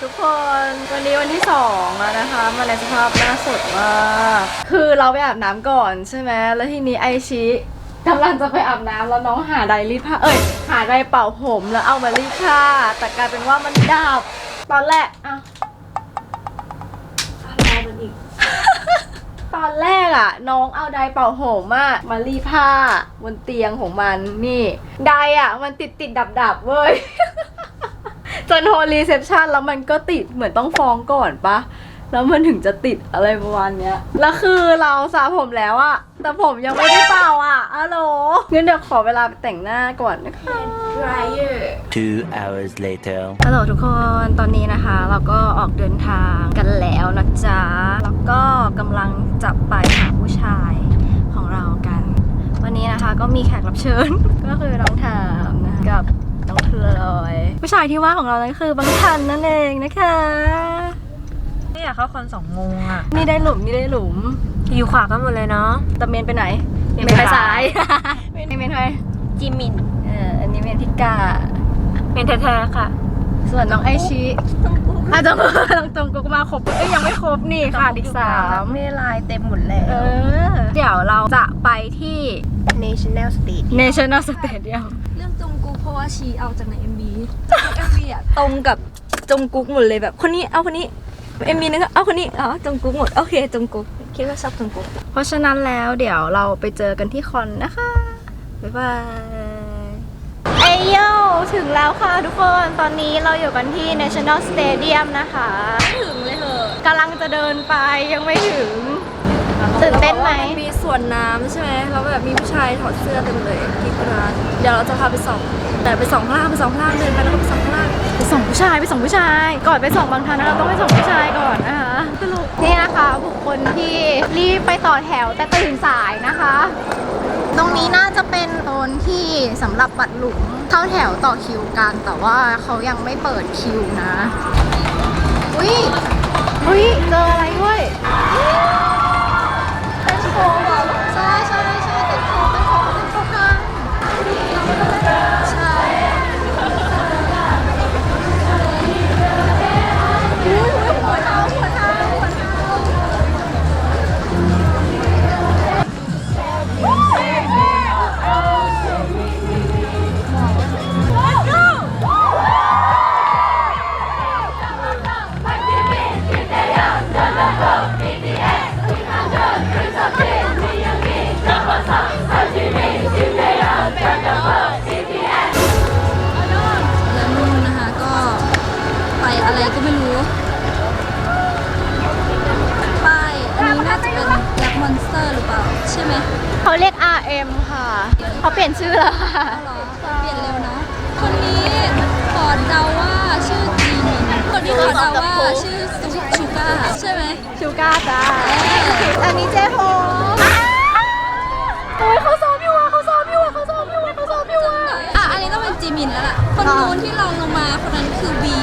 ทุกคนวันนี้วันที่สองแล้วนะคะ มาในสภาพหน้าสดมากคือเราไปอาบน้ำก่อนใช่ไหมแล้วทีนี้ไอชิกำลังจะไปอาบน้ำแล้วน้องหาไดรีดผ้าเอ้ยหาไดร์เป่าผมแล้วเอามารีดผ้าแต่กลายเป็นว่ามันดับตอนแรกอ้าวรอมันอีก ตอนแรกอะน้องเอาไดร์เป่าผมอะมารีดผ้าบนเตียงของมันนี่ไดร์อะมันติดติดดับดับๆเว้ย จนโทรรีเซพชันแล้วมันก็ติดเหมือนต้องฟ้องก่อนปะแล้วมันถึงจะติดอะไรประมาณเนี้ย แล้วคือเราสระผมแล้วอะแต่ผมยังไม่ได้เป่าอะอะโหลงั้นเดี๋ยวขอเวลาไปแต่งหน้าก่อนนะคะ dryer Two hours later. ฮัลโหลทุกคน ตอนนี้นะคะ เราก็ออกเดินทางกันแล้วนะจ๊ะ แล้วก็กำลังจะไปหาผู้ชายของเรากัน วันนี้นะคะก็มีแขกรับเชิญ ก็คือน้องถามนะคะกับ น้องเพลอยผู้ชายที่ว่าของเรานั่นคือบังทันนั่นเองนะคะไม่อยากเข้าคอนสองโมงอะนี่ได้หลุมนี่ได้หลุมอยู่ขวากันหมดเลยเนาะแต่เมนไปไหนเมนเมนไปไปซ้าซ้ายยเมนเมนไปจิมินเอออันนี้เมนพิกาเป็นแท้ๆค่ะ ส่วนน้องไอชิอาจจะน้องตรงกุกมาครบเอ้ยยังไม่ครบนี่ค่ะอีกสามไม่ลายเต็มหมดแล้วเออ เดี๋ยวเราจะไปที่ National State National Stadium เรื่องจงกุ๊กเพราะ ว่าชีเอาจากใน MV เอ็มวีอะตรงกับจงกุ๊กหมดเลยแบบ คนนี้เอาคนนี้เอ็มวีนึงก็เอาคนนี้อ๋อจงกุ๊กหมดโอเคจงกุ๊กคิดว่าชอบจงกุ๊กเพราะฉะนั้นแล้วเดี๋ยวเราไปเจอกันที่คอนนะคะ บ๊ายบายเอยโยถึงแล้วค่ะทุกคนตอนนี้เราอยู่กันที่ National Stadium นะคะ ถึงเลยเหอะกำลังจะเดินไปยังไม่ถึง ตื่นเต้นไหม มีสวนน้ำใช่ไหมแล้วแบบมีผู้ชายถอดเสื้อเต็มเลยที่กราดเดี๋ยวเราจะพาไปส่อง แต่ไปส่องข้างล่างไปส่องข้างล่างเดินไปแล้วก็ไปส่องข้างล่างไปส่งผู้ชายไปส่งผู้ชาย ก่อนไปส่งบางทันนะคะต้องไปส่งผู้ชายก่อนนะคะสรุปนี่นะคะ บุคคลที่รีบไปต่อแถวแต่ตื่นสายนะคะ ตรงนี้น่าจะเป็นโซนที่สำหรับบัตรหลุมเข้าแถวต่อคิวกัน แต่ว่าเขายังไม่เปิดคิวนะ อุ้ยอุ้ยเจออะไรด้วย เเขาเปลี่ยนชื่อแล้วค่ะ เอาเหรอเปลี่ยนเร็วเนาะคนนี้ขอเดาว่าชื่อจีมินคนนี้ขอเดาว่าชื่อชูก้าใช่ไหมชูก้าจ้าเอออันนี้เจ๊โฮโอ้ยเขาซ้อมอยู่อะเขาซ้อมอยู่อะเขาซ้อมอยู่อะเขาซ้อมอยู่อะ อะอันนี้ต้องเป็นจีมินแล้วล่ะ คนนู้นที่ลองลงมาคนนั้นคือบี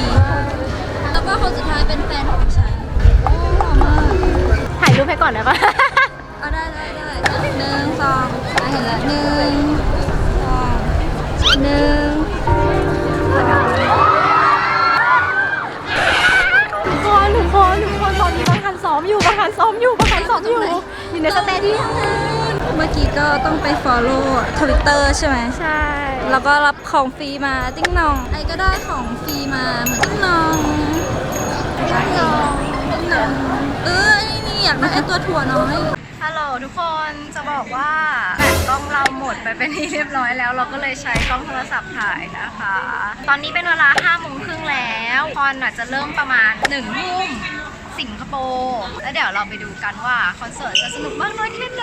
แล้วก็คนสุดท้ายเป็นแฟนของฉันโอ้หล่อมากถ่ายรูปให้ก่อนได้ปะ เอาได้ได้ได้หนึ่งสองอะเห็นแล้วหนึ่ง มอยู่บางทันซ้อมอยู่บางทันซ้อมอยู่อยู่ในสเตเดียมเมื่อกี้ก็ต้องไป follow Twitter ใช่ไหมใช่ แล้วก็รับของฟรีมาติ้งนอง ไอ้ก็ได้ของฟรีมาเหมือนติ้งนองติ้งนองติ้งนองเออไอ้นี่อยากได้ไอ้ตัวถั่วน้อยฮัลโหลทุกคนจะบอกว่าแบตกล้องเราหมดไปเป็นที่เรียบร้อยแล้ว เราก็เลยใช้กล้องโทรศัพท์ถ่ายนะคะ ตอนนี้เป็นเวลา5้าโมงครึ่งแล้วคอนอาจจะเริ่มประมาณ1นึ่ทุ่ม สิงคโปร์แล้วเดี๋ยวเราไปดูกันว่าคอนเสิร์ตจะสนุกมากน้อยแค่ไหน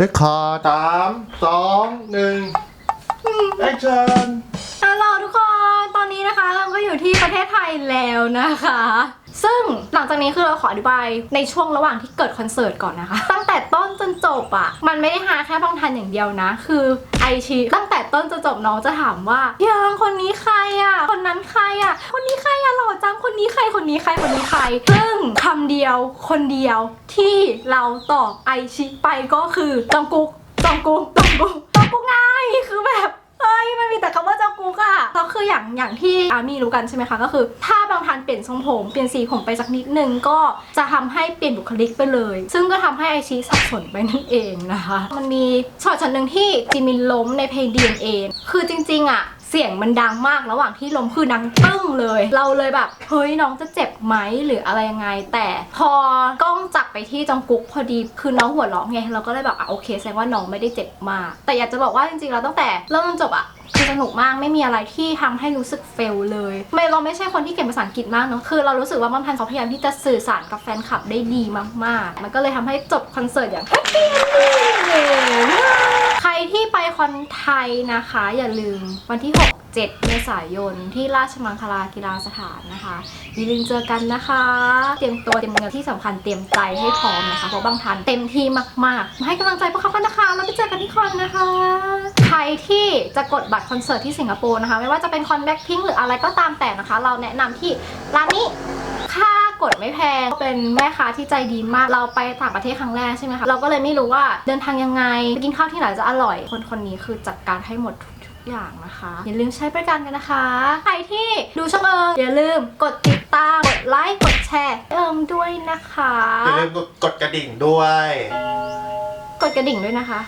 เด็กคอสามสองหนึ่งแอคชั่น ฮัลโหลทุกคน ตอนนี้นะคะเราก็อยู่ที่ประเทศไทยแล้วนะคะ ซึ่งหลังจากนี้คือเราขออธิบายในช่วงระหว่างที่เกิดคอนเสิร์ตก่อนนะคะ ตั้งแต่ต้นจนจบอะ่ะ มันไม่ได้หาแค่บางทันอย่างเดียวนะ คือไอชีตั้งแต่ต้นจนจบน้องจะถามว่ายังคนนี้ใครอะ่ะ คนนั้นใครอะ่ะ คนนี้ใครอะ่ะหล่อจังคนนี้ใครคนนี้ใครคนนี้ใคร ซึ่งคำเดียวคนเดียวที่เราตอบไอชิไปก็คือจองกุ๊กจองกุ๊กจองกุ๊ก แล้วคืออย่างอย่างที่อามี่รู้กันใช่ไหมคะก็คือ ถ้าบางทันเปลี่ยนทรงผมเปลี่ยนสีผมไปสักนิดนึงก็จะทำให้เปลี่ยนบุคลิกไปเลย ซึ่งก็ทำให้ไอชีสับสนไปนั่นเองนะคะ มันมีช็อตช็อตหนึ่งที่จิมินล้มในเพลง DNA คือจริงๆอะ เสียงมันดังมากระหว่างที่ล้มคือดังตึ้งเลย เราเลยแบบเฮ้ยน้องจะเจ็บไหมหรืออะไรยังไง แต่พอกล้องจับไปที่จองกุ๊กพอดีคือน้องหัวเราะไงเราก็เลยแบบอะโอเคแสดงว่าน้องไม่ได้เจ็บมาก แต่อยากจะบอกว่าจริงๆเราตั้งแต่เริ่มจนจบอะคือสนุกมากไม่มีอะไรที่ทำให้รู้สึกเฟลเลย ไม่เราไม่ใช่คนที่เก่งภาษาอังกฤษมากเนาะคือเรารู้สึกว่าบางทันเขาพยายามที่จะสื่อสารกับแฟนคลับได้ดีมากๆ มันก็เลยทำให้จบคอนเสิร์ตอย่างแฮปปี้ ใครที่ไปคอนไทยนะคะ อย่าลืมวันที่ 6 7 เมษายนที่ราชมังคลากีฬาสถานนะคะอย่าลืมเจอกันนะคะ เตรียมตัวเตรียมเงินที่สำคัญเตรียมใจให้พร้อมนะคะเพราะบางทันเต็มที่มากๆมาให้กำลังใจพวกเขากันนะคะ แล้วไปเจอกันที่คอนนะคะ ใครที่จะกดบัตรคอนเสิร์ตที่สิงคโปร์นะคะ ไม่ว่าจะเป็นคอนแบ็คพิงหรืออะไรก็ตามแต่นะคะ เราแนะนำที่ร้านนี้ากดไม่แพง เป็นแม่ค้าที่ใจดีมาก เราไปต่างประเทศครั้งแรกใช่ไหมคะ เราก็เลยไม่รู้ว่าเดินทางยังไงไปกินข้าวที่ไหนจะอร่อย คนคนนี้คือจัดการให้หมดทุกทุกอย่างนะคะ อย่าลืมใช้บริการกันนะคะ ใครที่ดูช่องเอิงอย่าลืมกดติดตาม กดไลค์ กดแชร์เอิงด้วยนะคะ อย่าลืมกดกระดิ่งด้วย กดกระดิ่งด้วยนะคะ